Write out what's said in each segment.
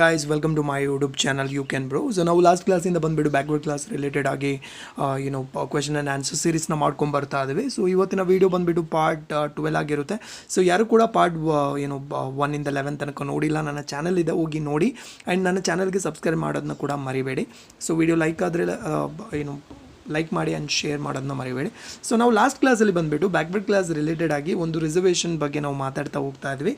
Guys welcome to my YouTube channel you can bro so ನಾವು last ಕ್ಲಾಸಿಂದ ಬಂದುಬಿಟ್ಟು backward class related ಆಗಿ ಏನು ಕ್ವೆಶನ್ ಆ್ಯಂಡ್ ಆನ್ಸರ್ ಸೀರೀಸ್ನ ಮಾಡ್ಕೊಂಡು ಬರ್ತಾ ಇದ್ದೀವಿ. ಸೊ ಇವತ್ತಿನ ವೀಡಿಯೋ ಬಂದುಬಿಟ್ಟು ಪಾರ್ಟ್ ಟ್ವೆಲ್ ಆಗಿರುತ್ತೆ. ಸೊ ಯಾರು ಕೂಡ ಪಾರ್ಟ್ ಏನು ಒನ್ನಿಂದ ಲೆವೆನ್ ತನಕ ನೋಡಿಲ್ಲ, ನನ್ನ ಚಾನಲ್ ಇದೆ, ಹೋಗಿ ನೋಡಿ. ಆ್ಯಂಡ್ ನನ್ನ ಚಾನಲ್ಗೆ ಸಬ್ಸ್ಕ್ರೈಬ್ ಮಾಡೋದನ್ನ ಕೂಡ ಮರಿಬೇಡಿ. ಸೊ ವಿಡಿಯೋ ಲೈಕ್ ಆದರೆ ಏನು ಲೈಕ್ ಮಾಡಿ ಆ್ಯಂಡ್ ಶೇರ್ ಮಾಡೋದನ್ನ ಮರಿಬೇಡಿ. ಸೊ ನಾವು ಲಾಸ್ಟ್ ಕ್ಲಾಸಲ್ಲಿ ಬಂದುಬಿಟ್ಟು ಬ್ಯಾಕ್ವರ್ಡ್ ಕ್ಲಾಸ್ ರಿಲೇಟೆಡ್ ಆಗಿ ಒಂದು ರಿಸರ್ವೇಷನ್ ಬಗ್ಗೆ ನಾವು ಮಾತಾಡ್ತಾ ಹೋಗ್ತಾ ಇದ್ವಿ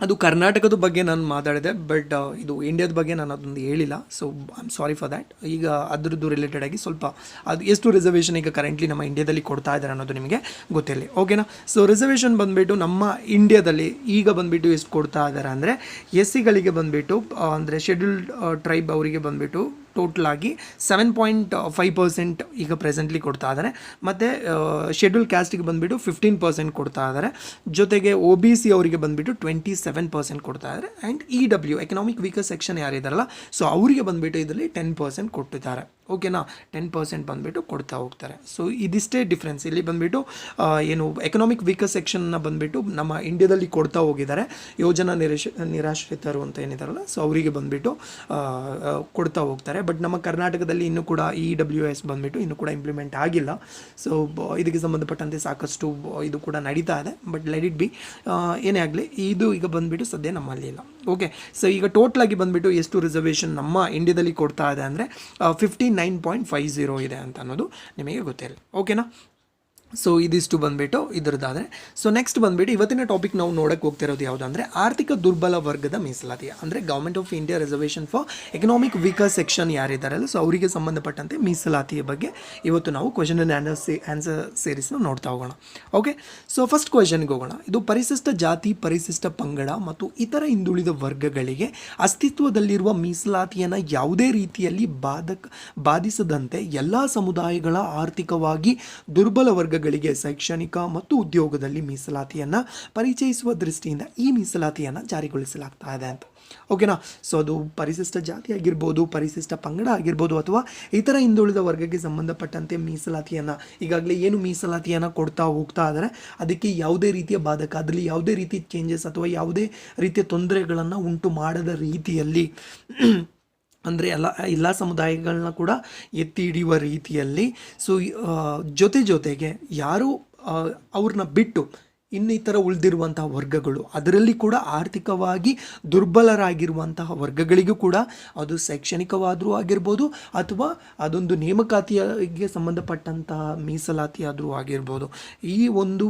ಅದು ಕರ್ನಾಟಕದ ಬಗ್ಗೆ ನಾನು ಮಾತಾಡಿದೆ ಬಟ್ ಇದು ಇಂಡಿಯಾದ ಬಗ್ಗೆ ನಾನು ಅದೊಂದು ಹೇಳಿಲ್ಲ so I am sorry for that ಈಗ ಅದರದ್ದು ರಿಲೇಟೆಡ್ ಆಗಿ ಸ್ವಲ್ಪ ಅದು ಎಷ್ಟು ರಿಸರ್ವೇಷನ್ ಈಗ ಕರೆಂಟ್ಲಿ ನಮ್ಮ ಇಂಡಿಯಾದಲ್ಲಿ ಕೊಡ್ತಾ ಇದ್ದಾರೆ ಅನ್ನೋದು ನಿಮಗೆ ಗೊತ್ತಿರಲಿ ಓಕೆನಾ ಸೊ ರಿಸರ್ವೇಷನ್ ಬಂದುಬಿಟ್ಟು ನಮ್ಮ ಇಂಡಿಯಾದಲ್ಲಿ ಈಗ ಬಂದುಬಿಟ್ಟು ಎಷ್ಟು ಕೊಡ್ತಾ ಇದ್ದಾರೆ ಅಂದರೆ ಎಸ್ ಸಿಗಳಿಗೆ ಬಂದುಬಿಟ್ಟು ಅಂದರೆ ಶೆಡ್ಯೂಲ್ಡ್ ಟ್ರೈಬ್ ಅವರಿಗೆ ಬಂದುಬಿಟ್ಟು ಟೋಟಲ್ ಆಗಿ ಸೆವೆನ್ ಪಾಯಿಂಟ್ ಫೈವ್ ಪರ್ಸೆಂಟ್ ಈಗ ಪ್ರೆಸೆಂಟ್ಲಿ ಕೊಡ್ತಾ ಇದ್ದಾರೆ ಮತ್ತು ಶೆಡ್ಯೂಲ್ ಕ್ಯಾಸ್ಟಿಗೆ ಬಂದುಬಿಟ್ಟು ಫಿಫ್ಟೀನ್ ಪರ್ಸೆಂಟ್ ಕೊಡ್ತಾ ಇದ್ದಾರೆ ಜೊತೆಗೆ ಒ ಬಿ ಸಿ ಅವರಿಗೆ ಬಂದುಬಿಟ್ಟು ಟ್ವೆಂಟಿ ಸೆವೆನ್ ಪರ್ಸೆಂಟ್ ಕೊಡ್ತಾ ಇದ್ದಾರೆ and E W economic weaker section ಯಾರಿದಾರಲ್ಲ so ಅವರಿಗೆ ಬಂದುಬಿಟ್ಟು ಇದರಲ್ಲಿ ಟೆನ್ ಪರ್ಸೆಂಟ್ ಕೊಟ್ಟಿದ್ದಾರೆ. ಓಕೆನಾ? ಟೆನ್ ಪರ್ಸೆಂಟ್ ಬಂದುಬಿಟ್ಟು ಕೊಡ್ತಾ ಹೋಗ್ತಾರೆ. ಸೊ ಇದಿಷ್ಟೇ ಡಿಫ್ರೆನ್ಸ್ ಇಲ್ಲಿ ಬಂದುಬಿಟ್ಟು ಏನು ಎಕನಾಮಿಕ್ ವೀಕರ್ ಸೆಕ್ಷನ್ನ ಬಂದುಬಿಟ್ಟು ನಮ್ಮ ಇಂಡಿಯಾದಲ್ಲಿ ಕೊಡ್ತಾ ಹೋಗಿದ್ದಾರೆ. ಯೋಜನಾ ನಿರಾಶ, ನಿರಾಶ್ರಿತರು ಅಂತ ಏನಿದಾರಲ್ಲ ಸೊ ಅವರಿಗೆ ಬಂದುಬಿಟ್ಟು ಕೊಡ್ತಾ ಹೋಗ್ತಾರೆ. ಬಟ್ ನಮ್ಮ ಕರ್ನಾಟಕದಲ್ಲಿ ಇನ್ನೂ ಕೂಡ ಇ ಡಬ್ಲ್ಯೂ ಎಸ್ ಬಂದುಬಿಟ್ಟು ಇನ್ನೂ ಕೂಡ ಇಂಪ್ಲಿಮೆಂಟ್ ಆಗಿಲ್ಲ. ಸೊ ಇದಕ್ಕೆ ಸಂಬಂಧಪಟ್ಟಂತೆ ಸಾಕಷ್ಟು ಇದು ಕೂಡ ನಡೀತಾ ಇದೆ. ಬಟ್ ಲೆಟ್ ಇಟ್ ಬಿ ಏನೇ ಆಗಲಿ, ಇದು ಈಗ ಬಂದುಬಿಟ್ಟು ಸದ್ಯ ನಮ್ಮಲ್ಲಿ ಇಲ್ಲ. ಓಕೆ ಸೊ ಈಗ ಟೋಟಲ್ ಆಗಿ ಬಂದುಬಿಟ್ಟು ಎಷ್ಟು ರಿಸರ್ವೇಷನ್ ನಮ್ಮ ಇಂಡಿಯಾದಲ್ಲಿ ಕೊಡ್ತಾ ಇದೆ ಅಂದರೆ fifty nine point five zero ಇದೆ ಅಂತ ಅನ್ನೋದು ನಿಮಗೆ ಗೊತ್ತಿರಲಿ. ಓಕೆನಾ ಸೊ ಇದಿಷ್ಟು ಬಂದುಬಿಟ್ಟು ಇದ್ರದ್ದಾದರೆ. ಸೊ ನೆಕ್ಸ್ಟ್ ಬಂದುಬಿಟ್ಟು ಇವತ್ತಿನ ಟಾಪಿಕ್ ನಾವು ನೋಡಕ್ಕೆ ಹೋಗ್ತಿರೋದು ಯಾವುದು ಅಂದರೆ ಆರ್ಥಿಕ ದುರ್ಬಲ ವರ್ಗದ ಮೀಸಲಾತಿ. ಅಂದರೆ government of India reservation for economic weaker section ಯಾರಿದ್ದಾರಲ್ಲ so ಅವರಿಗೆ ಸಂಬಂಧಪಟ್ಟಂತೆ ಮೀಸಲಾತಿಯ ಬಗ್ಗೆ ಇವತ್ತು ನಾವು ಕ್ವಶನ್ ಆ್ಯಂಡ್ ಆನ್ಸರ್ ಆನ್ಸರ್ ಸೀರೀಸ್ನ ನೋಡ್ತಾ ಹೋಗೋಣ. ಓಕೆ ಸೊ ಫಸ್ಟ್ ಕ್ವಶನ್ಗೆ ಹೋಗೋಣ. ಇದು ಪರಿಶಿಷ್ಟ ಜಾತಿ, ಪರಿಶಿಷ್ಟ ಪಂಗಡ ಮತ್ತು ಇತರ ಹಿಂದುಳಿದ ವರ್ಗಗಳಿಗೆ ಅಸ್ತಿತ್ವದಲ್ಲಿರುವ ಮೀಸಲಾತಿಯನ್ನು ಯಾವುದೇ ರೀತಿಯಲ್ಲಿ ಬಾಧಕ, ಬಾಧಿಸದಂತೆ ಎಲ್ಲ ಸಮುದಾಯಗಳ ಆರ್ಥಿಕವಾಗಿ ದುರ್ಬಲ ವರ್ಗಗಳಿಗೆ ಶೈಕ್ಷಣಿಕ ಮತ್ತು ಉದ್ಯೋಗದಲ್ಲಿ ಮೀಸಲಾತಿಯನ್ನು ಪರಿಚಯಿಸುವ ದೃಷ್ಟಿಯಿಂದ ಈ ಮೀಸಲಾತಿಯನ್ನು ಜಾರಿಗೊಳಿಸಲಾಗ್ತಾ ಇದೆ ಅಂತ. ಓಕೆನಾ ಸೊ ಅದು ಪರಿಶಿಷ್ಟ ಜಾತಿ ಆಗಿರ್ಬೋದು, ಪರಿಶಿಷ್ಟ ಪಂಗಡ ಆಗಿರ್ಬೋದು ಅಥವಾ ಇತರ ಹಿಂದುಳಿದ ವರ್ಗಕ್ಕೆ ಸಂಬಂಧಪಟ್ಟಂತೆ ಮೀಸಲಾತಿಯನ್ನು, ಈಗಾಗಲೇ ಏನು ಮೀಸಲಾತಿಯನ್ನು ಕೊಡ್ತಾ ಹೋಗ್ತಾ ಇದ್ದಾರೆ ಅದಕ್ಕೆ ಯಾವುದೇ ರೀತಿಯ ಬಾಧಕ ಅದರಲ್ಲಿ ಯಾವುದೇ ರೀತಿ ಚೇಂಜಸ್ ಅಥವಾ ಯಾವುದೇ ರೀತಿಯ ತೊಂದರೆಗಳನ್ನು ಉಂಟು ಮಾಡದ ರೀತಿಯಲ್ಲಿ ಅಂದರೆ ಎಲ್ಲ ಎಲ್ಲ ಸಮುದಾಯಗಳನ್ನ ಕೂಡ ಎತ್ತಿ ಹಿಡಿಯುವ ರೀತಿಯಲ್ಲಿ. ಸೊ ಜೊತೆ ಜೊತೆಗೆ ಯಾರು ಅವ್ರನ್ನ ಬಿಟ್ಟು ಇನ್ನಿತರ ಉಳಿದಿರುವಂತಹ ವರ್ಗಗಳು, ಅದರಲ್ಲಿ ಕೂಡ ಆರ್ಥಿಕವಾಗಿ ದುರ್ಬಲರಾಗಿರುವಂತಹ ವರ್ಗಗಳಿಗೂ ಕೂಡ ಅದು ಶೈಕ್ಷಣಿಕವಾದರೂ ಆಗಿರ್ಬೋದು ಅಥವಾ ಅದೊಂದು ನೇಮಕಾತಿಗೆ ಸಂಬಂಧಪಟ್ಟಂತಹ ಮೀಸಲಾತಿಯಾದರೂ ಆಗಿರ್ಬೋದು. ಈ ಒಂದು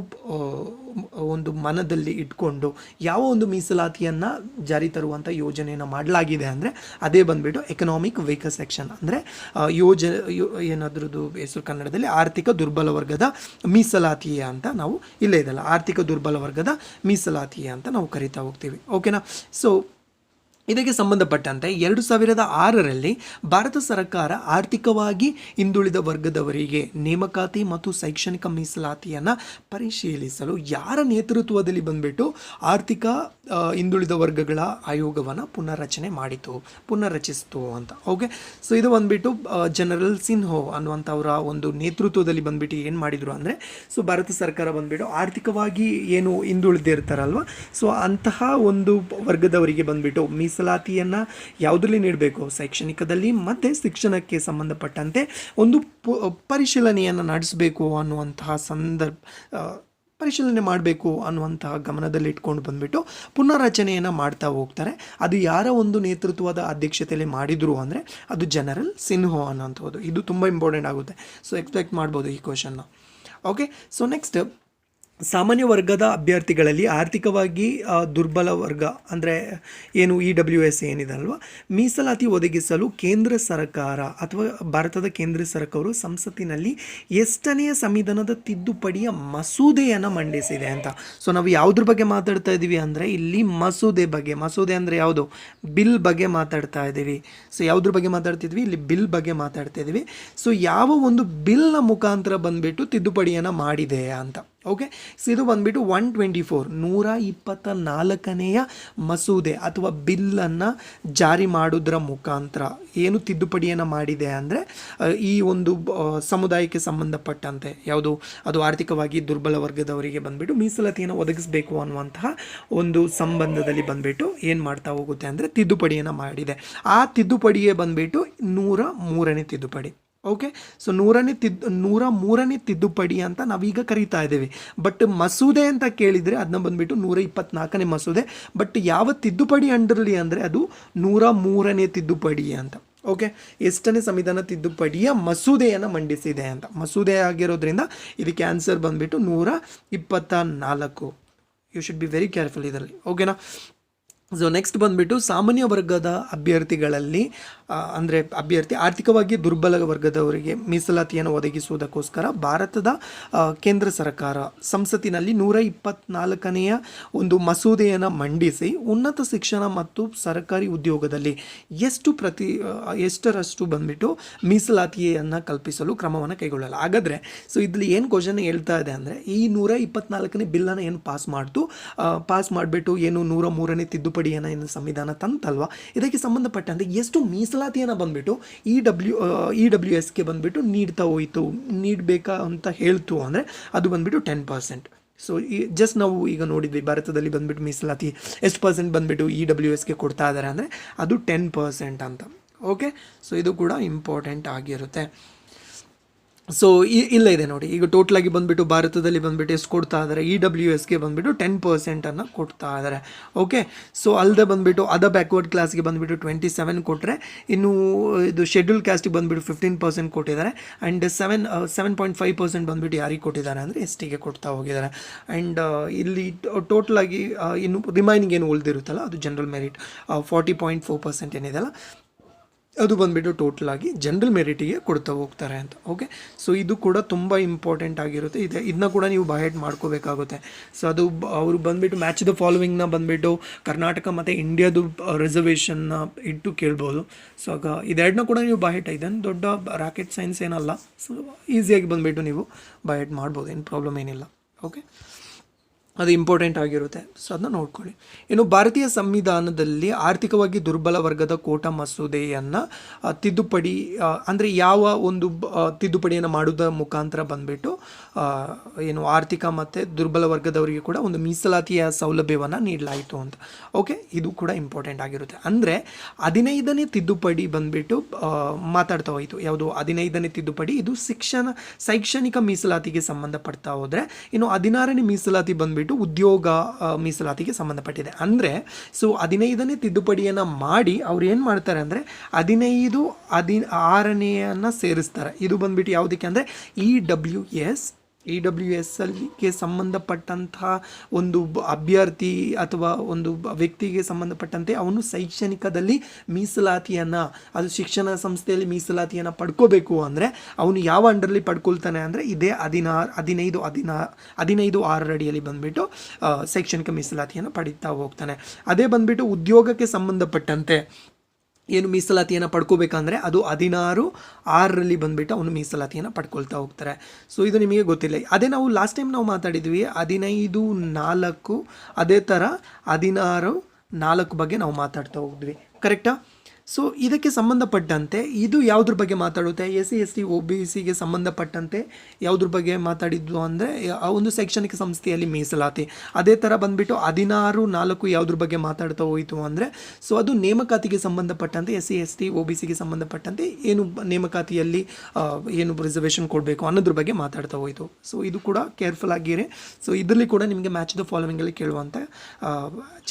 ಒಂದು ಮನದಲ್ಲಿ ಇಟ್ಕೊಂಡು ಯಾವ ಒಂದು ಮೀಸಲಾತಿಯನ್ನು ಜಾರಿ ತರುವಂಥ ಯೋಜನೆಯನ್ನು ಮಾಡಲಾಗಿದೆ ಅಂದರೆ ಅದೇ ಬಂದುಬಿಟ್ಟು ಎಕನಾಮಿಕ್ ವೆಹಿಕಲ್ ಸೆಕ್ಷನ್ ಅಂದರೆ ಯೋಜ ಏನಾದ್ರದ್ದು ಹೆಸರು ಕನ್ನಡದಲ್ಲಿ ಆರ್ಥಿಕ ದುರ್ಬಲ ವರ್ಗದ ಮೀಸಲಾತಿಯ ಅಂತ ನಾವು ಇಲ್ಲೇ ಇದಲ್ಲ, ಆರ್ಥಿಕ ದುರ್ಬಲ ವರ್ಗದ ಮೀಸಲಾತಿಯ ಅಂತ ನಾವು ಕರಿತಾ ಹೋಗ್ತೀವಿ. ಓಕೆನಾ ಸೊ ಇದಕ್ಕೆ ಸಂಬಂಧಪಟ್ಟಂತೆ ಎರಡು ಸಾವಿರದ ಆರರಲ್ಲಿ ಭಾರತ ಸರ್ಕಾರ ಆರ್ಥಿಕವಾಗಿ ಹಿಂದುಳಿದ ವರ್ಗದವರಿಗೆ ನೇಮಕಾತಿ ಮತ್ತು ಶೈಕ್ಷಣಿಕ ಮೀಸಲಾತಿಯನ್ನು ಪರಿಶೀಲಿಸಲು ಯಾರ ನೇತೃತ್ವದಲ್ಲಿ ಬಂದ್ಬಿಟ್ಟು ಆರ್ಥಿಕ ಹಿಂದುಳಿದ ವರ್ಗಗಳ ಆಯೋಗವನ್ನು ಪುನರ್ರಚನೆ ಮಾಡಿತು, ಪುನರ್ರಚಿಸಿತು ಅಂತ. ಓಕೆ ಸೊ ಇದು ಬಂದ್ಬಿಟ್ಟು ಜನರಲ್ ಸಿನ್ಹೋ ಅನ್ನುವಂಥವರ ಒಂದು ನೇತೃತ್ವದಲ್ಲಿ ಬಂದ್ಬಿಟ್ಟು ಏನು ಮಾಡಿದರು ಅಂದರೆ ಸೊ ಭಾರತ ಸರ್ಕಾರ ಬಂದ್ಬಿಟ್ಟು ಆರ್ಥಿಕವಾಗಿ ಏನು ಹಿಂದುಳಿದಿರ್ತಾರಲ್ವ ಸೊ ಅಂತಹ ಒಂದು ವರ್ಗದವರಿಗೆ ಬಂದ್ಬಿಟ್ಟು ಮೀಸಲಾತಿಯನ್ನು ಯಾವುದರಲ್ಲಿ ನೀಡಬೇಕು? ಶೈಕ್ಷಣಿಕದಲ್ಲಿ ಮತ್ತು ಶಿಕ್ಷಣಕ್ಕೆ ಸಂಬಂಧಪಟ್ಟಂತೆ ಒಂದು ಪರಿಶೀಲನೆಯನ್ನು ನಡೆಸಬೇಕು ಅನ್ನುವಂತಹ ಸಂದರ್ಭ ಪರಿಶೀಲನೆ ಮಾಡಬೇಕು ಅನ್ನುವಂತಹ ಗಮನದಲ್ಲಿ ಇಟ್ಕೊಂಡು ಬಂದ್ಬಿಟ್ಟು ಪುನರ್ರಚನೆಯನ್ನು ಮಾಡ್ತಾ ಹೋಗ್ತಾರೆ. ಅದು ಯಾರ ಒಂದು ನೇತೃತ್ವದ ಅಧ್ಯಕ್ಷತೆಯಲ್ಲಿ ಮಾಡಿದರು ಅಂದರೆ ಅದು ಜನರಲ್ ಸಿನ್ಹೋ ಅನ್ನೋಂಥದ್ದು ಇದು ತುಂಬ ಇಂಪಾರ್ಟೆಂಟ್ ಆಗುತ್ತೆ. ಸೊ ಎಕ್ಸ್ಪೆಕ್ಟ್ ಮಾಡ್ಬೋದು ಈ ಕ್ವಶನ್ನ ಓಕೆ ಸೊ ನೆಕ್ಸ್ಟ್ ಸಾಮಾನ್ಯ ವರ್ಗದ ಅಭ್ಯರ್ಥಿಗಳಲ್ಲಿ ಆರ್ಥಿಕವಾಗಿ ದುರ್ಬಲ ವರ್ಗ, ಅಂದರೆ ಏನು ಇ ಡಬ್ಲ್ಯೂ ಎಸ್ ಏನಿದೆ ಮೀಸಲಾತಿ ಒದಗಿಸಲು ಕೇಂದ್ರ ಸರ್ಕಾರ ಅಥವಾ ಭಾರತದ ಕೇಂದ್ರ ಸರ್ಕಾರವು ಸಂಸತ್ತಿನಲ್ಲಿ ಎಷ್ಟನೆಯ ಸಂವಿಧಾನದ ತಿದ್ದುಪಡಿಯ ಮಸೂದೆಯನ್ನು ಮಂಡಿಸಿದೆ ಅಂತ. ಸೊ ನಾವು ಯಾವುದ್ರ ಬಗ್ಗೆ ಮಾತಾಡ್ತಾ ಇದ್ದೀವಿ ಅಂದರೆ ಇಲ್ಲಿ ಮಸೂದೆ ಬಗ್ಗೆ. ಮಸೂದೆ ಅಂದರೆ ಯಾವುದು? ಬಿಲ್ ಬಗ್ಗೆ ಮಾತಾಡ್ತಾ ಇದ್ದೀವಿ ಸೊ ಯಾವುದ್ರ ಬಗ್ಗೆ ಮಾತಾಡ್ತಿದ್ವಿ ಇಲ್ಲಿ ಬಿಲ್ ಬಗ್ಗೆ ಮಾತಾಡ್ತಾ ಇದ್ದೀವಿ ಸೊ ಯಾವ ಒಂದು ಬಿಲ್ನ ಮುಖಾಂತರ ಬಂದ್ಬಿಟ್ಟು ತಿದ್ದುಪಡಿಯನ್ನು ಮಾಡಿದೆ ಅಂತ. ಓಕೆ ಸೊ ಇದು ಬಂದ್ಬಿಟ್ಟು ಒನ್ ಟ್ವೆಂಟಿ ಫೋರ್ ನೂರ ಇಪ್ಪತ್ತ ನಾಲ್ಕನೆಯ ಮಸೂದೆ ಅಥವಾ ಬಿಲ್ಲನ್ನು ಜಾರಿ ಮಾಡೋದ್ರ ಮುಖಾಂತರ ಏನು ತಿದ್ದುಪಡಿಯನ್ನು ಮಾಡಿದೆ ಅಂದರೆ ಈ ಒಂದು ಸಮುದಾಯಕ್ಕೆ ಸಂಬಂಧಪಟ್ಟಂತೆ, ಯಾವುದು, ಅದು ಆರ್ಥಿಕವಾಗಿ ದುರ್ಬಲ ವರ್ಗದವರಿಗೆ ಬಂದುಬಿಟ್ಟು ಮೀಸಲಾತಿಯನ್ನು ಒದಗಿಸಬೇಕು ಅನ್ನುವಂತಹ ಒಂದು ಸಂಬಂಧದಲ್ಲಿ ಬಂದುಬಿಟ್ಟು ಏನು ಮಾಡ್ತಾ ಹೋಗುತ್ತೆ ಅಂದರೆ ತಿದ್ದುಪಡಿಯನ್ನು ಮಾಡಿದೆ. ಆ ತಿದ್ದುಪಡಿಯೇ ಬಂದುಬಿಟ್ಟು ನೂರ ಮೂರನೇ ತಿದ್ದುಪಡಿ. ಓಕೆ ಸೊ ನೂರನೇ ತಿದ್ದು ನೂರ ಮೂರನೇ ತಿದ್ದುಪಡಿ ಅಂತ ನಾವೀಗ ಕರೀತಾ ಇದ್ದೇವೆ. ಬಟ್ ಮಸೂದೆ ಅಂತ ಕೇಳಿದರೆ ಅದನ್ನ ಬಂದುಬಿಟ್ಟು ನೂರ ಇಪ್ಪತ್ನಾಲ್ಕನೇ ಮಸೂದೆ. ಬಟ್ ಯಾವ ತಿದ್ದುಪಡಿ ಅಂಡರ್ಲಿ ಅಂದರೆ ಅದು ನೂರ ಮೂರನೇ ತಿದ್ದುಪಡಿ ಅಂತ. ಓಕೆ ಎಷ್ಟನೇ ಸಂವಿಧಾನ ತಿದ್ದುಪಡಿಯ ಮಸೂದೆಯನ್ನು ಮಂಡಿಸಿದೆ ಅಂತ. ಮಸೂದೆ ಆಗಿರೋದ್ರಿಂದ ಇದಕ್ಕೆ ಆನ್ಸರ್ ಬಂದುಬಿಟ್ಟು ನೂರ ಇಪ್ಪತ್ತ ನಾಲ್ಕು you should be very careful ಇದರಲ್ಲಿ ಓಕೆನಾ ಸೊ ನೆಕ್ಸ್ಟ್ ಬಂದುಬಿಟ್ಟು ಸಾಮಾನ್ಯ ವರ್ಗದ ಅಭ್ಯರ್ಥಿಗಳಲ್ಲಿ ಅಂದರೆ ಅಭ್ಯರ್ಥಿ ಆರ್ಥಿಕವಾಗಿ ದುರ್ಬಲ ವರ್ಗದವರಿಗೆ ಮೀಸಲಾತಿಯನ್ನು ಒದಗಿಸುವುದಕ್ಕೋಸ್ಕರ ಭಾರತದ ಕೇಂದ್ರ ಸರ್ಕಾರ ಸಂಸತ್ತಿನಲ್ಲಿ ನೂರ ಇಪ್ಪತ್ನಾಲ್ಕನೆಯ ಒಂದು ಮಸೂದೆಯನ್ನು ಮಂಡಿಸಿ ಉನ್ನತ ಶಿಕ್ಷಣ ಮತ್ತು ಸರ್ಕಾರಿ ಉದ್ಯೋಗದಲ್ಲಿ ಎಷ್ಟು ಪ್ರತಿ ಎಷ್ಟರಷ್ಟು ಬಂದ್ಬಿಟ್ಟು ಮೀಸಲಾತಿಯನ್ನು ಕಲ್ಪಿಸಲು ಕ್ರಮವನ್ನು ಕೈಗೊಳ್ಳಲ್ಲ. ಹಾಗಾದರೆ ಸೊ ಇದರಲ್ಲಿ ಏನು ಕ್ವಶನ್ ಹೇಳ್ತಾ ಇದೆ ಅಂದರೆ, ಈ ನೂರ ಇಪ್ಪತ್ನಾಲ್ಕನೇ ಬಿಲ್ಲನ್ನು ಏನು ಪಾಸ್ ಮಾಡ್ತು? ಪಾಸ್ ಮಾಡಿಬಿಟ್ಟು ಏನು ನೂರ ಮೂರನೇ ತಿದ್ದುಪಡಿಯನ್ನು ಏನು ಸಂವಿಧಾನ ತಂತಲ್ವಾ? ಇದಕ್ಕೆ ಸಂಬಂಧಪಟ್ಟಂತೆ ಎಷ್ಟು ಮೀಸಲಾತಿಯನ್ನು ಬಂದುಬಿಟ್ಟು ಇ ಡಬ್ಲ್ಯೂ ಇ ಡಬ್ಲ್ಯೂ ಎಸ್ಗೆ ಬಂದ್ಬಿಟ್ಟು ನೀಡ್ತಾ ಹೋಯಿತು. ನೀಡಬೇಕಾ ಅಂತ ಹೇಳ್ತು ಅಂದರೆ ಅದು ಬಂದುಬಿಟ್ಟು ಟೆನ್ ಪರ್ಸೆಂಟ್ ಸೊ ಈ ಜಸ್ಟ್ ನಾವು ಈಗ ನೋಡಿದ್ವಿ, ಭಾರತದಲ್ಲಿ ಬಂದ್ಬಿಟ್ಟು ಮೀಸಲಾತಿ ಎಷ್ಟು ಪರ್ಸೆಂಟ್ ಬಂದ್ಬಿಟ್ಟು ಇ ಡಬ್ಲ್ಯೂ ಎಸ್ಗೆ ಕೊಡ್ತಾ ಇದ್ದಾರೆ ಅಂದರೆ ಅದು ಟೆನ್ ಪರ್ಸೆಂಟ್ ಅಂತ. ಓಕೆ ಸೊ ಇದು ಕೂಡ ಇಂಪಾರ್ಟೆಂಟ್ ಆಗಿರುತ್ತೆ. ಸೊ ಇಲ್ಲ ಇದೆ ನೋಡಿ. ಈಗ ಟೋಟಲ್ ಆಗಿ ಬಂದ್ಬಿಟ್ಟು ಭಾರತದಲ್ಲಿ ಬಂದ್ಬಿಟ್ಟು ಎಷ್ಟು ಕೊಡ್ತಾ ಇದ್ದಾರೆ ಇ ಡಬ್ಲ್ಯೂ ಎಸ್ಗೆ ಬಂದ್ಬಿಟ್ಟು ಟೆನ್ ಪರ್ಸೆಂಟನ್ನು ಕೊಡ್ತಾ ಇದ್ದಾರೆ ಓಕೆ ಸೊ ಅಲ್ಲದೆ ಬಂದ್ಬಿಟ್ಟು ಅದ ಬ್ಯಾಕ್ವರ್ಡ್ ಕ್ಲಾಸ್ಗೆ ಬಂದುಬಿಟ್ಟು ಟ್ವೆಂಟಿ ಸೆವೆನ್ ಕೊಟ್ಟರೆ ಇನ್ನು ಇದು ಶೆಡ್ಯೂಲ್ ಕ್ಯಾಸ್ಟಿಗೆ ಬಂದುಬಿಟ್ಟು ಫಿಫ್ಟೀನ್ ಪರ್ಸೆಂಟ್ ಕೊಟ್ಟಿದ್ದಾರೆ. And seven seven point five percent ಬಂದ್ಬಿಟ್ಟು ಯಾರಿಗೆ ಕೊಟ್ಟಿದ್ದಾರೆ ಅಂದರೆ ಟಿಗೆ ಕೊಡ್ತಾ ಹೋಗಿದ್ದಾರೆ. ಆ್ಯಂಡ್ ಇಲ್ಲಿ ಟೋಟಲ್ ಆಗಿ ಇನ್ನು ರಿಮೈನಿಂಗ್ ಏನು ಉಳಿದಿರುತ್ತಲ್ಲ, ಅದು general merit forty point four percent ಏನಿದೆಯಲ್ಲ ಅದು ಬಂದುಬಿಟ್ಟು ಟೋಟಲ್ ಆಗಿ ಜನರಲ್ ಮೆರಿಟಿಗೆ ಕೊಡ್ತಾ ಹೋಗ್ತಾರೆ ಅಂತ. ಓಕೆ ಸೊ ಇದು ಕೂಡ ತುಂಬ ಇಂಪಾರ್ಟೆಂಟ್ ಆಗಿರುತ್ತೆ. ಇದೆ ಇದನ್ನ ಕೂಡ ನೀವು ಬಹೆಟ್ ಮಾಡ್ಕೋಬೇಕಾಗುತ್ತೆ. ಸೊ ಅದು ಬ- ಅವರು ಬಂದುಬಿಟ್ಟು ಮ್ಯಾಚ್ ದ ಫಾಲೋವಿಂಗ್ನ ಬಂದುಬಿಟ್ಟು ಕರ್ನಾಟಕ ಮತ್ತು ಇಂಡಿಯಾದು ರಿಸರ್ವೇಷನ್ನ ಇಟ್ಟು ಕೇಳ್ಬೋದು. ಸೊ ಆಗ ಇದೆರಡನ್ನ ಕೂಡ ನೀವು ಬಹೆಟ್ ಇದನ್ನು ದೊಡ್ಡ ರಾಕೆಟ್ ಸೈನ್ಸ್ ಏನಲ್ಲ. ಸೊ ಈಸಿಯಾಗಿ ಬಂದುಬಿಟ್ಟು ನೀವು ಬಹೆಟ್ ಮಾಡ್ಬೋದು. ಏನು ಪ್ರಾಬ್ಲಮ್ ಏನಿಲ್ಲ. ಓಕೆ ಅದು ಇಂಪಾರ್ಟೆಂಟ್ ಆಗಿರುತ್ತೆ. ಸೊ ಅದನ್ನ ನೋಡ್ಕೊಳ್ಳಿ. ಇನ್ನು ಭಾರತೀಯ ಸಂವಿಧಾನದಲ್ಲಿ ಆರ್ಥಿಕವಾಗಿ ದುರ್ಬಲ ವರ್ಗದ ಕೋಟ ಮಸೂದೆಯನ್ನು ತಿದ್ದುಪಡಿ ಅಂದರೆ ಯಾವ ಒಂದು ತಿದ್ದುಪಡಿಯನ್ನು ಮಾಡುವುದರ ಮುಖಾಂತರ ಬಂದ್ಬಿಟ್ಟು ಏನು ಆರ್ಥಿಕ ಮತ್ತು ದುರ್ಬಲ ವರ್ಗದವರಿಗೆ ಕೂಡ ಒಂದು ಮೀಸಲಾತಿಯ ಸೌಲಭ್ಯವನ್ನು ನೀಡಲಾಯಿತು ಅಂತ. ಓಕೆ ಇದು ಕೂಡ ಇಂಪಾರ್ಟೆಂಟ್ ಆಗಿರುತ್ತೆ. ಅಂದರೆ ಹದಿನೈದನೇ ತಿದ್ದುಪಡಿ ಬಂದ್ಬಿಟ್ಟು ಮಾತಾಡ್ತಾ ಹೋಯಿತು. ಯಾವುದು? ಹದಿನೈದನೇ ತಿದ್ದುಪಡಿ, ಇದು ಶಿಕ್ಷಣ, ಶೈಕ್ಷಣಿಕ ಮೀಸಲಾತಿಗೆ ಸಂಬಂಧಪಡ್ತಾ ಹೋದರೆ, ಇನ್ನು ಹದಿನಾರನೇ ಮೀಸಲಾತಿ ಬಂದ್ಬಿಟ್ಟು ಉದ್ಯೋಗ ಆ, ಮೀಸಲಾತಿಗೆ ಸಂಬಂಧಪಟ್ಟಿದೆ. ಅಂದರೆ ಸೊ ಹದಿನೈದನೇ ತಿದ್ದುಪಡಿಯನ್ನು ಮಾಡಿ ಅವ್ರು ಏನು ಮಾಡ್ತಾರೆ ಅಂದರೆ ಹದಿನೈದು ಹದಿ ಆರನೆಯನ್ನು ಸೇರಿಸ್ತಾರೆ. ಇದು ಬಂದುಬಿಟ್ಟು ಯಾವುದಕ್ಕೆ ಅಂದರೆ E W S E W S ಅಲ್ಲಿಗೆ ಸಂಬಂಧಪಟ್ಟಂತಹ ಒಂದು ಅಭ್ಯರ್ಥಿ ಅಥವಾ ಒಂದು ವ್ಯಕ್ತಿಗೆ ಸಂಬಂಧಪಟ್ಟಂತೆ ಅವನು ಶೈಕ್ಷಣಿಕದಲ್ಲಿ ಮೀಸಲಾತಿಯನ್ನು, ಅದು ಶಿಕ್ಷಣ ಸಂಸ್ಥೆಯಲ್ಲಿ ಮೀಸಲಾತಿಯನ್ನು ಪಡ್ಕೋಬೇಕು ಅಂದರೆ ಅವನು ಯಾವ ಅಂಡರ್ಲಿ ಪಡ್ಕೊಳ್ತಾನೆ ಅಂದರೆ ಇದೇ ಹದಿನಾರು, ಹದಿನೈದು, ಹದಿನಾ, ಹದಿನೈದು ಆರರಡಿಯಲ್ಲಿ ಬಂದ್ಬಿಟ್ಟು ಬಂದುಬಿಟ್ಟು ಶೈಕ್ಷಣಿಕ ಮೀಸಲಾತಿಯನ್ನು ಪಡೀತಾ ಹೋಗ್ತಾನೆ. ಅದೇ ಬಂದುಬಿಟ್ಟು ಉದ್ಯೋಗಕ್ಕೆ ಸಂಬಂಧಪಟ್ಟಂತೆ ಏನು ಮೀಸಲಾತಿಯನ್ನು ಪಡ್ಕೋಬೇಕಂದ್ರೆ ಅದು ಹದಿನಾರು, ಆರರಲ್ಲಿ ಬಂದುಬಿಟ್ಟು ಅವನು ಮೀಸಲಾತಿಯನ್ನು ಪಡ್ಕೊಳ್ತಾ ಹೋಗ್ತಾರೆ. ಸೊ ಇದು ನಿಮಗೆ ಗೊತ್ತಿಲ್ಲ. ಅದೇ ನಾವು ಲಾಸ್ಟ್ ಟೈಮ್ ನಾವು ಮಾತಾಡಿದ್ವಿ, ಹದಿನೈದು, ನಾಲ್ಕು, ಅದೇ ಥರ ಹದಿನಾರು, ನಾಲ್ಕು ಬಗ್ಗೆ ನಾವು ಮಾತಾಡ್ತಾ ಹೋಗಿದ್ವಿ ಕರೆಕ್ಟಾ ಸೊ ಇದಕ್ಕೆ ಸಂಬಂಧಪಟ್ಟಂತೆ ಇದು ಯಾವುದ್ರ ಬಗ್ಗೆ ಮಾತಾಡುತ್ತೆ? S C, S T O B ಸಿಗೆ ಸಂಬಂಧಪಟ್ಟಂತೆ ಯಾವುದ್ರ ಬಗ್ಗೆ ಮಾತಾಡಿದ್ದು ಅಂದರೆ, ಆ ಒಂದು ಶೈಕ್ಷಣಿಕ ಸಂಸ್ಥೆಯಲ್ಲಿ ಮೀಸಲಾತಿ. ಅದೇ ಥರ ಬಂದುಬಿಟ್ಟು ಹದಿನಾರು, ನಾಲ್ಕು ಯಾವುದ್ರ ಬಗ್ಗೆ ಮಾತಾಡ್ತಾ ಹೋಯಿತು ಅಂದರೆ ಸೊ ಅದು ನೇಮಕಾತಿಗೆ ಸಂಬಂಧಪಟ್ಟಂತೆ, S C, S T O B ಸಿಗೆ ಸಂಬಂಧಪಟ್ಟಂತೆ ಏನು ನೇಮಕಾತಿಯಲ್ಲಿ ಏನು ರಿಸರ್ವೇಷನ್ ಕೊಡಬೇಕು ಅನ್ನೋದ್ರ ಬಗ್ಗೆ ಮಾತಾಡ್ತಾ ಹೋಯಿತು. ಸೊ ಇದು ಕೂಡ ಕೇರ್ಫುಲ್ ಆಗಿರಿ. ಸೊ ಇದರಲ್ಲಿ ಕೂಡ ನಿಮಗೆ ಮ್ಯಾಚ್ ದ ಫಾಲೋವಿಂಗಲ್ಲಿ ಕೇಳುವಂಥ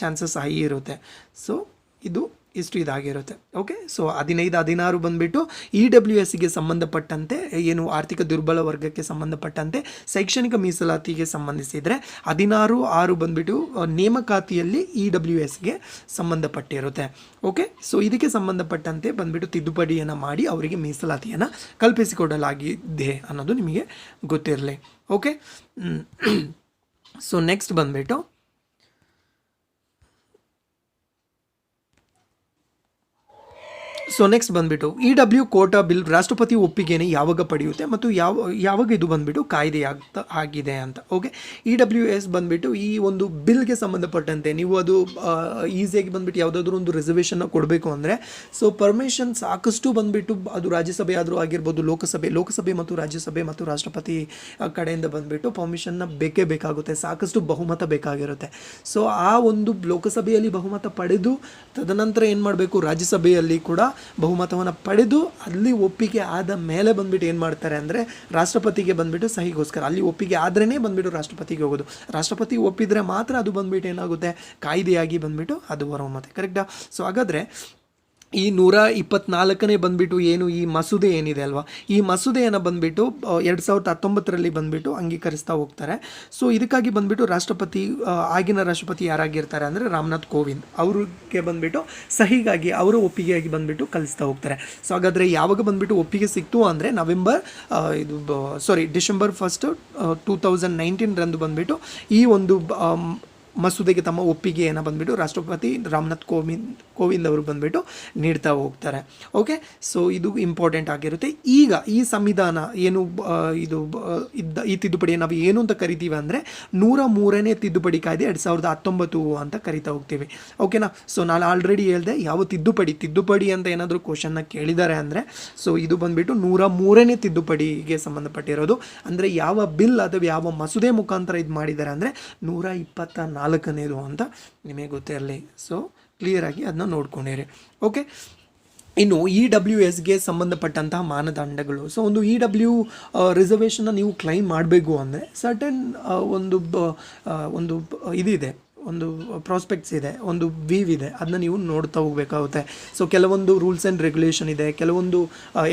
ಚಾನ್ಸಸ್ ಹೈ ಇರುತ್ತೆ. ಸೊ ಇದು ಇಷ್ಟು ಇದಾಗಿರುತ್ತೆ. ಓಕೆ ಸೊ ಹದಿನೈದು, ಹದಿನಾರು ಬಂದುಬಿಟ್ಟು ಇ ಡಬ್ಲ್ಯೂ ಎಸ್ಗೆ ಸಂಬಂಧಪಟ್ಟಂತೆ, ಏನು ಆರ್ಥಿಕ ದುರ್ಬಲ ವರ್ಗಕ್ಕೆ ಸಂಬಂಧಪಟ್ಟಂತೆ, ಶೈಕ್ಷಣಿಕ ಮೀಸಲಾತಿಗೆ ಸಂಬಂಧಿಸಿದರೆ ಹದಿನಾರು, ಆರು ಬಂದುಬಿಟ್ಟು ನೇಮಕಾತಿಯಲ್ಲಿ ಇ ಡಬ್ಲ್ಯೂ ಎಸ್ಗೆ ಸಂಬಂಧಪಟ್ಟಿರುತ್ತೆ. ಓಕೆ ಸೊ ಇದಕ್ಕೆ ಸಂಬಂಧಪಟ್ಟಂತೆ ಬಂದುಬಿಟ್ಟು ತಿದ್ದುಪಡಿಯನ್ನು ಮಾಡಿ ಅವರಿಗೆ ಮೀಸಲಾತಿಯನ್ನು ಕಲ್ಪಿಸಿಕೊಡಲಾಗಿದೆ ಅನ್ನೋದು ನಿಮಗೆ ಗೊತ್ತಿರಲಿ. ಓಕೆ ಸೊ ನೆಕ್ಸ್ಟ್ ಬಂದುಬಿಟ್ಟು ಸೊ ನೆಕ್ಸ್ಟ್ ಬಂದ್ಬಿಟ್ಟು ಇ ಡಬ್ಲ್ಯೂ ಕೋಟಾ ಬಿಲ್ ರಾಷ್ಟ್ರಪತಿ ಒಪ್ಪಿಗೆನೆ ಯಾವಾಗ ಪಡೆಯುತ್ತೆ ಮತ್ತು ಯಾವ, ಯಾವಾಗ ಇದು ಬಂದ್ಬಿಟ್ಟು ಕಾಯ್ದೆ ಆಗ್ತಾ, ಆಗಿದೆ ಅಂತ. ಓಕೆ ಇ ಡಬ್ಲ್ಯೂ ಎಸ್ ಬಂದ್ಬಿಟ್ಟು ಈ ಒಂದು ಬಿಲ್ಗೆ ಸಂಬಂಧಪಟ್ಟಂತೆ ನೀವು ಅದು ಈಸಿಯಾಗಿ ಬಂದ್ಬಿಟ್ಟು ಯಾವುದಾದ್ರೂ ಒಂದು ರಿಸರ್ವೇಷನ್ನ ಕೊಡಬೇಕು ಅಂದರೆ ಸೊ ಪರ್ಮಿಷನ್ ಸಾಕಷ್ಟು ಬಂದ್ಬಿಟ್ಟು ಅದು ರಾಜ್ಯಸಭೆ ಆದರೂ ಆಗಿರ್ಬೋದು, ಲೋಕಸಭೆ ಲೋಕಸಭೆ ಮತ್ತು ರಾಜ್ಯಸಭೆ ಮತ್ತು ರಾಷ್ಟ್ರಪತಿ ಕಡೆಯಿಂದ ಬಂದ್ಬಿಟ್ಟು ಪರ್ಮಿಷನ್ನ ಬೇಕೇ ಬೇಕಾಗುತ್ತೆ, ಸಾಕಷ್ಟು ಬಹುಮತ ಬೇಕಾಗಿರುತ್ತೆ. ಸೊ ಆ ಒಂದು ಲೋಕಸಭೆಯಲ್ಲಿ ಬಹುಮತ ಪಡೆದು, ತದನಂತರ ಏನು ಮಾಡಬೇಕು, ರಾಜ್ಯಸಭೆಯಲ್ಲಿ ಕೂಡ ಬಹುಮತವನ್ನು ಪಡೆದು ಅಲ್ಲಿ ಒಪ್ಪಿಗೆ ಆದ ಮೇಲೆ ಬಂದ್ಬಿಟ್ಟು ಏನು ಮಾಡ್ತಾರೆ ಅಂದರೆ ರಾಷ್ಟ್ರಪತಿಗೆ ಬಂದುಬಿಟ್ಟು ಸಹಿಗೋಸ್ಕರ. ಅಲ್ಲಿ ಒಪ್ಪಿಗೆ ಆದ್ರೇ ಬಂದುಬಿಟ್ಟು ರಾಷ್ಟ್ರಪತಿಗೆ ಹೋಗೋದು. ರಾಷ್ಟ್ರಪತಿ ಒಪ್ಪಿದರೆ ಮಾತ್ರ ಅದು ಬಂದ್ಬಿಟ್ಟು ಏನಾಗುತ್ತೆ? ಕಾಯ್ದೆಯಾಗಿ ಬಂದುಬಿಟ್ಟು ಅದು ಹೊರಹೊಮ್ಮತ್ತೆ. ಕರೆಕ್ಟಾ ಸೊ ಹಾಗಾದರೆ ಈ ನೂರ ಇಪ್ಪತ್ನಾಲ್ಕನೇ ಬಂದ್ಬಿಟ್ಟು ಏನು ಈ ಮಸೂದೆ ಏನಿದೆ ಅಲ್ವಾ? ಈ ಮಸೂದೆಯನ್ನು ಬಂದುಬಿಟ್ಟು ಎರಡು ಸಾವಿರದ ಹತ್ತೊಂಬತ್ತರಲ್ಲಿ ಬಂದುಬಿಟ್ಟು ಅಂಗೀಕರಿಸ್ತಾ ಹೋಗ್ತಾರೆ. ಸೊ ಇದಕ್ಕಾಗಿ ಬಂದ್ಬಿಟ್ಟು ರಾಷ್ಟ್ರಪತಿ ಆಗಿನ ರಾಷ್ಟ್ರಪತಿ ಯಾರಾಗಿರ್ತಾರೆ ಅಂದರೆ ರಾಮನಾಥ್ ಕೋವಿಂದ್. ಅವ್ರಿಗೆ ಬಂದುಬಿಟ್ಟು ಸಹಿಗಾಗಿ, ಅವರ ಒಪ್ಪಿಗೆಯಾಗಿ ಬಂದ್ಬಿಟ್ಟು ಕಲಿಸ್ತಾ ಹೋಗ್ತಾರೆ. ಸೊ ಹಾಗಾದರೆ ಯಾವಾಗ ಬಂದ್ಬಿಟ್ಟು ಒಪ್ಪಿಗೆ ಸಿಕ್ತು ಅಂದರೆ ನವೆಂಬರ್ ಇದು sorry December first two thousand ನೈನ್ಟೀನ್ರಂದು ಬಂದ್ಬಿಟ್ಟು ಈ ಒಂದು ಮಸೂದೆಗೆ ತಮ್ಮ ಒಪ್ಪಿಗೆಯನ್ನು ಬಂದುಬಿಟ್ಟು ರಾಷ್ಟ್ರಪತಿ ರಾಮನಾಥ್ ಕೋವಿಂದ್ ಕೋವಿಂದ್ ಅವರು ಬಂದುಬಿಟ್ಟು ನೀಡ್ತಾ ಹೋಗ್ತಾರೆ. ಓಕೆ ಸೊ ಇದು ಇಂಪಾರ್ಟೆಂಟ್ ಆಗಿರುತ್ತೆ. ಈಗ ಈ ಸಂವಿಧಾನ ಏನು ಇದು ಇದ್ದ, ಈ ತಿದ್ದುಪಡಿ ನಾವು ಏನು ಅಂತ ಕರಿತೀವಿ ಅಂದರೆ ನೂರ ಮೂರನೇ ತಿದ್ದುಪಡಿ ಕಾಯ್ದೆ ಎರಡು ಸಾವಿರದ ಹತ್ತೊಂಬತ್ತು ಅಂತ ಕರಿತಾ ಹೋಗ್ತೀವಿ. ಓಕೆನಾ ಸೊ ನಾನು ಆಲ್ರೆಡಿ ಹೇಳಿದೆ, ಯಾವ ತಿದ್ದುಪಡಿ ತಿದ್ದುಪಡಿ ಅಂತ ಏನಾದರೂ ಕ್ವಶನ್ನ ಕೇಳಿದ್ದಾರೆ ಅಂದರೆ ಸೊ ಇದು ಬಂದುಬಿಟ್ಟು ನೂರ ಮೂರನೇ ತಿದ್ದುಪಡಿಗೆ ಸಂಬಂಧಪಟ್ಟಿರೋದು. ಅಂದರೆ ಯಾವ ಬಿಲ್ ಅಥವಾ ಯಾವ ಮಸೂದೆ ಮುಖಾಂತರ ಇದು ಮಾಡಿದ್ದಾರೆ ಅಂದರೆ ನೂರ ಇಪ್ಪತ್ತ ನಾಲ್ಕನೇದು ಅಂತ ನಿಮಗೆ ಗೊತ್ತೇ ಇರಲಿ. ಸೊ ಕ್ಲಿಯರಾಗಿ ಅದನ್ನ ನೋಡ್ಕೊಂಡಿರಿ. ಓಕೆ ಇನ್ನು ಇ ಡಬ್ಲ್ಯೂ ಎಸ್ಗೆ ಸಂಬಂಧಪಟ್ಟಂತಹ ಮಾನದಂಡಗಳು. ಸೊ ಒಂದು ಇ ಡಬ್ಲ್ಯೂ ರಿಸರ್ವೇಷನ್ನ ನೀವು ಕ್ಲೈಮ್ ಮಾಡಬೇಕು ಅಂದರೆ ಸರ್ಟನ್ ಒಂದು ಒಂದು ಇದಿದೆ. ಒಂದು ಪ್ರಾಸ್ಪೆಕ್ಟ್ಸ್ ಇದೆ, ಒಂದು ವೀವ್ ಇದೆ ಅದನ್ನ ನೀವು ನೋಡ್ತಾ ಹೋಗ್ಬೇಕಾಗುತ್ತೆ. ಸೊ ಕೆಲವೊಂದು ರೂಲ್ಸ್ ಆ್ಯಂಡ್ ರೆಗ್ಯುಲೇಷನ್ ಇದೆ, ಕೆಲವೊಂದು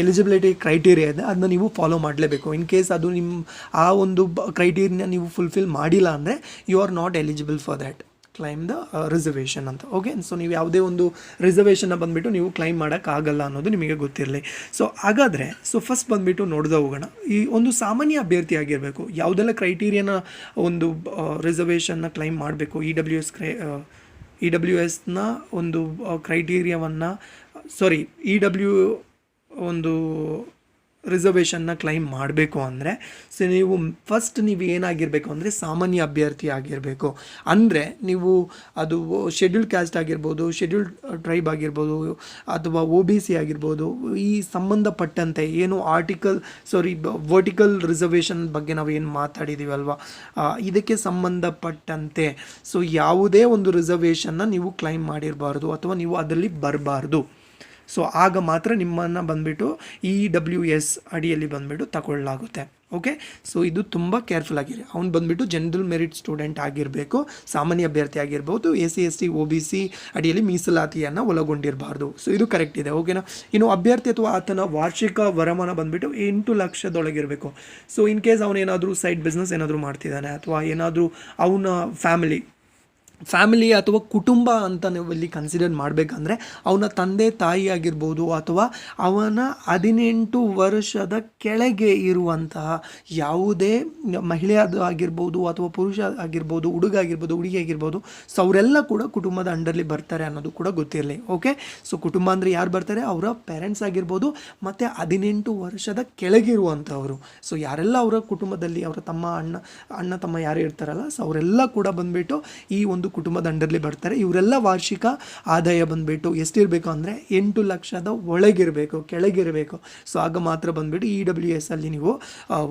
ಎಲಿಜಿಬಿಲಿಟಿ ಕ್ರೈಟೀರಿಯಾ ಇದೆ ಅದನ್ನ ನೀವು ಫಾಲೋ ಮಾಡಲೇಬೇಕು. ಇನ್ ಕೇಸ್ ಅದು ನಿಮ್ಮ ಆ ಒಂದು ಕ್ರೈಟೀರಿಯಾ ನೀವು ಫುಲ್ಫಿಲ್ ಮಾಡಿಲ್ಲ ಅಂದರೆ you are not eligible for that claim the reservation ಅಂತ. ಓಕೆ ಸೊ ನೀವು ಯಾವುದೇ ಒಂದು ರಿಸರ್ವೇಷನ್ನ ಬಂದುಬಿಟ್ಟು ನೀವು ಕ್ಲೈಮ್ ಮಾಡೋಕ್ಕಾಗಲ್ಲ ಅನ್ನೋದು ನಿಮಗೆ ಗೊತ್ತಿರಲಿ. ಸೊ ಹಾಗಾದರೆ ಸೊ ಫಸ್ಟ್ ಬಂದುಬಿಟ್ಟು ನೋಡ್ದೆ ಹೋಗೋಣ. ಈ ಒಂದು ಸಾಮಾನ್ಯ ಅಭ್ಯರ್ಥಿ ಆಗಿರಬೇಕು, ಯಾವುದೆಲ್ಲ ಕ್ರೈಟೀರಿಯಾನ ಒಂದು ರಿಸರ್ವೇಷನ್ನ ಕ್ಲೈಮ್ ಮಾಡಬೇಕು? ಇ ಡಬ್ಲ್ಯೂ ಎಸ್ ಕ್ರೈ ಇ ಡಬ್ಲ್ಯೂ ಎಸ್ನ ಒಂದು ಕ್ರೈಟೀರಿಯಾವನ್ನು ಸಾರಿ ಇ ಡಬ್ಲ್ಯೂ ಒಂದು ರಿಸರ್ವೇಷನ್ನ ಕ್ಲೈಮ್ ಮಾಡಬೇಕು ಅಂದರೆ ಸೊ ನೀವು ಫಸ್ಟ್ ನೀವು ಏನಾಗಿರಬೇಕು ಅಂದರೆ ಸಾಮಾನ್ಯ ಅಭ್ಯರ್ಥಿ ಆಗಿರಬೇಕು. ಅಂದರೆ ನೀವು ಅದು ಶೆಡ್ಯೂಲ್ ಕ್ಯಾಸ್ಟ್ ಆಗಿರ್ಬೋದು ಶೆಡ್ಯೂಲ್ ಟ್ರೈಬ್ ಆಗಿರ್ಬೋದು, ಅಥವಾ ಒ ಬಿ ಸಿ ಆಗಿರ್ಬೋದು, ಈ ಸಂಬಂಧಪಟ್ಟಂತೆ ಏನು ಆರ್ಟಿಕಲ್ ಸಾರಿ ವರ್ಟಿಕಲ್ ರಿಸರ್ವೇಷನ್ ಬಗ್ಗೆ ನಾವು ಏನು ಮಾತಾಡಿದ್ದೀವಿ ಅಲ್ವಾ? ಇದಕ್ಕೆ ಸಂಬಂಧಪಟ್ಟಂತೆ ಸೊ ಯಾವುದೇ ಒಂದು ರಿಸರ್ವೇಷನ್ನ ನೀವು ಕ್ಲೈಮ್ ಮಾಡಿರಬಾರ್ದು, ಅಥವಾ ನೀವು ಅದರಲ್ಲಿ ಬರಬಾರ್ದು. ಸೊ ಆಗ ಮಾತ್ರ ನಿಮ್ಮನ್ನು ಬಂದುಬಿಟ್ಟು ಇ ಡಬ್ಲ್ಯೂ ಎಸ್ ಅಡಿಯಲ್ಲಿ ಬಂದುಬಿಟ್ಟು ತಗೊಳ್ಳಲಾಗುತ್ತೆ. ಓಕೆ ಸೊ ಇದು ತುಂಬ ಕೇರ್ಫುಲ್ ಆಗಿರಿ. ಅವ್ನು ಬಂದುಬಿಟ್ಟು ಜನರಲ್ ಮೆರಿಟ್ ಸ್ಟೂಡೆಂಟ್ ಆಗಿರಬೇಕು, ಸಾಮಾನ್ಯ ಅಭ್ಯರ್ಥಿ ಆಗಿರ್ಬೋದು A C S T O B C ಅಡಿಯಲ್ಲಿ ಮೀಸಲಾತಿಯನ್ನು ಒಳಗೊಂಡಿರಬಾರ್ದು. ಸೊ ಇದು ಕರೆಕ್ಟ್ ಇದೆ. ಓಕೆನಾ ಇನ್ನು ಅಭ್ಯರ್ಥಿ ಅಥವಾ ಆತನ ವಾರ್ಷಿಕ ವರಮಾನ ಬಂದುಬಿಟ್ಟು ಎಂಟು ಲಕ್ಷದೊಳಗಿರಬೇಕು. ಸೊ ಇನ್ ಕೇಸ್ ಅವನೇನಾದರೂ ಸೈಡ್ ಬಿಸ್ನೆಸ್ ಏನಾದರೂ ಮಾಡ್ತಿದ್ದಾನೆ, ಅಥವಾ ಏನಾದರೂ ಅವನ ಫ್ಯಾಮಿಲಿ ಫ್ಯಾಮಿಲಿ ಅಥವಾ ಕುಟುಂಬ ಅಂತ ನೀವು ಇಲ್ಲಿ ಕನ್ಸಿಡರ್ ಮಾಡಬೇಕಂದ್ರೆ ಅವನ ತಂದೆ, ತಾಯಿ ಆಗಿರ್ಬೋದು ಅಥವಾ ಅವನ ಹದಿನೆಂಟು ವರ್ಷದ ಕೆಳಗೆ ಇರುವಂತಹ ಯಾವುದೇ ಮಹಿಳೆ ಅದು ಆಗಿರ್ಬೋದು ಅಥವಾ ಪುರುಷ ಆಗಿರ್ಬೋದು, ಹುಡುಗ ಆಗಿರ್ಬೋದು, ಹುಡುಗಿ ಆಗಿರ್ಬೋದು, ಸೊ ಅವರೆಲ್ಲ ಕೂಡ ಕುಟುಂಬದ ಅಂಡರ್ಲಿ ಬರ್ತಾರೆ ಅನ್ನೋದು ಕೂಡ ಗೊತ್ತಿರಲಿ ಓಕೆ ಸೊ ಕುಟುಂಬ ಅಂದರೆ ಯಾರು ಬರ್ತಾರೆ? ಅವರ ಪೇರೆಂಟ್ಸ್ ಆಗಿರ್ಬೋದು, ಮತ್ತು ಹದಿನೆಂಟು ವರ್ಷದ ಕೆಳಗಿರುವಂಥವರು ಸೊ ಯಾರೆಲ್ಲ ಅವರ ಕುಟುಂಬದಲ್ಲಿ ಅವರ ತಮ್ಮ ಅಣ್ಣ ಅಣ್ಣ, ತಮ್ಮ ಯಾರು ಇರ್ತಾರಲ್ಲ ಸೊ ಅವರೆಲ್ಲ ಕೂಡ ಬಂದುಬಿಟ್ಟು ಈ ಒಂದು ಕುಟುಂಬದ ಅಂಡರ್ಲಿ ಬರ್ತಾರೆ. ಇವರೆಲ್ಲ ವಾರ್ಷಿಕ ಆದಾಯ ಬಂದುಬಿಟ್ಟು ಎಷ್ಟಿರಬೇಕು ಅಂದರೆ ಎಂಟು ಲಕ್ಷದ ಒಳಗಿರಬೇಕು, ಕೆಳಗಿರಬೇಕು. ಸೊ, ಆಗ ಮಾತ್ರ ಬಂದುಬಿಟ್ಟು ಇ ಡಬ್ಲ್ಯೂ ಎಸ್ ಅಲ್ಲಿ ನೀವು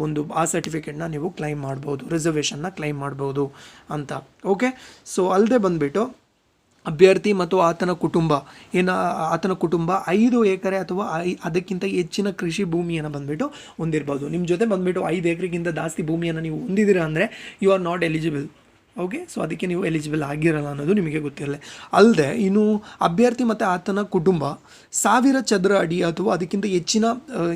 ಒಂದು, ಆ ಸರ್ಟಿಫಿಕೇಟ್ನ ನೀವು ಕ್ಲೈಮ್ ಮಾಡ್ಬೋದು ರಿಸರ್ವೇಷನ್ನ ಕ್ಲೈಮ್ ಮಾಡ್ಬೋದು ಅಂತ. ಓಕೆ ಸೊ ಅಲ್ಲದೆ ಬಂದುಬಿಟ್ಟು ಅಭ್ಯರ್ಥಿ ಮತ್ತು ಆತನ ಕುಟುಂಬ, ಏನು, ಆತನ ಕುಟುಂಬ ಐದು ಎಕರೆ ಅಥವಾ ಐ, ಅದಕ್ಕಿಂತ ಹೆಚ್ಚಿನ ಕೃಷಿ ಭೂಮಿಯನ್ನು ಬಂದುಬಿಟ್ಟು ಹೊಂದಿರ್ಬೋದು. ನಿಮ್ಮ ಜೊತೆ ಬಂದುಬಿಟ್ಟು ಐದು ಎಕರೆಗಿಂತ ಜಾಸ್ತಿ ಭೂಮಿಯನ್ನು ನೀವು ಹೊಂದಿದ್ದೀರಾ ಅಂದರೆ you are not eligible okay so ಅದಕ್ಕೆ ನೀವು ಎಲಿಜಿಬಲ್ ಆಗಿರಲ್ಲ ಅನ್ನೋದು ನಿಮಗೆ ಗೊತ್ತಿರಲಿ ಅಲ್ಲದೆ ಇನ್ನು ಅಭ್ಯರ್ಥಿ ಮತ್ತು ಆತನ ಕುಟುಂಬ ಸಾವಿರ ಚದರ ಅಡಿ ಅಥವಾ ಅದಕ್ಕಿಂತ ಹೆಚ್ಚಿನ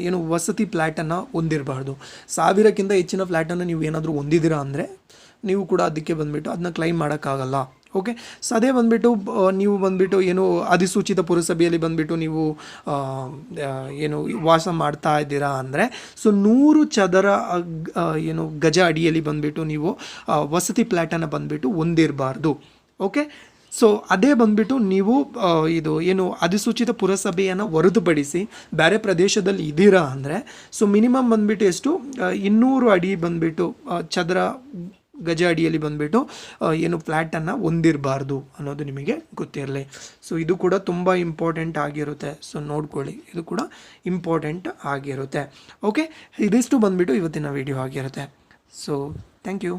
ಏನು ವಸತಿ ಫ್ಲ್ಯಾಟನ್ನು ಹೊಂದಿರಬಾರ್ದು. ಸಾವಿರಕ್ಕಿಂತ ಹೆಚ್ಚಿನ ಫ್ಲ್ಯಾಟನ್ನು ನೀವು ಏನಾದರೂ ಹೊಂದಿದ್ದೀರಾ ಅಂದರೆ ನೀವು ಕೂಡ ಅದಕ್ಕೆ ಬಂದುಬಿಟ್ಟು ಅದನ್ನ ಕ್ಲೈಮ್ ಮಾಡೋಕ್ಕಾಗಲ್ಲ. ಓಕೆ? ಸೊ ಅದೇ ಬಂದುಬಿಟ್ಟು ನೀವು ಬಂದುಬಿಟ್ಟು ಏನು ಅಧಿಸೂಚಿತ ಪುರಸಭೆಯಲ್ಲಿ ಬಂದುಬಿಟ್ಟು ನೀವು ಏನು ವಾಸ ಮಾಡ್ತಾ ಇದ್ದೀರಾ ಅಂದರೆ ಸೊ ನೂರು ಚದರ ಏನು ಗಜ ಅಡಿಯಲ್ಲಿ ಬಂದುಬಿಟ್ಟು ನೀವು ವಸತಿ ಪ್ಲ್ಯಾಟನ್ನು ಬಂದುಬಿಟ್ಟು ಹೊಂದಿರಬಾರ್ದು. ಓಕೆ? ಸೊ ಅದೇ ಬಂದುಬಿಟ್ಟು ನೀವು ಇದು ಏನು ಅಧಿಸೂಚಿತ ಪುರಸಭೆಯನ್ನು ಹೊರತುಪಡಿಸಿ ಬೇರೆ ಪ್ರದೇಶದಲ್ಲಿ ಇದ್ದೀರಾ ಅಂದರೆ ಸೊ ಮಿನಿಮಮ್ ಬಂದ್ಬಿಟ್ಟು ಎಷ್ಟು? ಇನ್ನೂರು ಅಡಿ ಬಂದುಬಿಟ್ಟು ಚದರ ಗಜ ಅಡಿಯಲ್ಲಿ ಬಂದುಬಿಟ್ಟು ಏನು ಫ್ಲ್ಯಾಟನ್ನು ಹೊಂದಿರಬಾರ್ದು ಅನ್ನೋದು ನಿಮಗೆ ಗೊತ್ತಿರಲಿ. ಸೊ ಇದು ಕೂಡ ತುಂಬ ಇಂಪಾರ್ಟೆಂಟ್ ಆಗಿರುತ್ತೆ. ಸೊ ನೋಡ್ಕೊಳ್ಳಿ. ಇದು ಕೂಡ ಇಂಪಾರ್ಟೆಂಟ್ ಆಗಿರುತ್ತೆ. ಓಕೆ ಇದಿಷ್ಟು ಬಂದ್ಬಿಟ್ಟು ಇವತ್ತಿನ ವಿಡಿಯೋ ಆಗಿರುತ್ತೆ. So thank you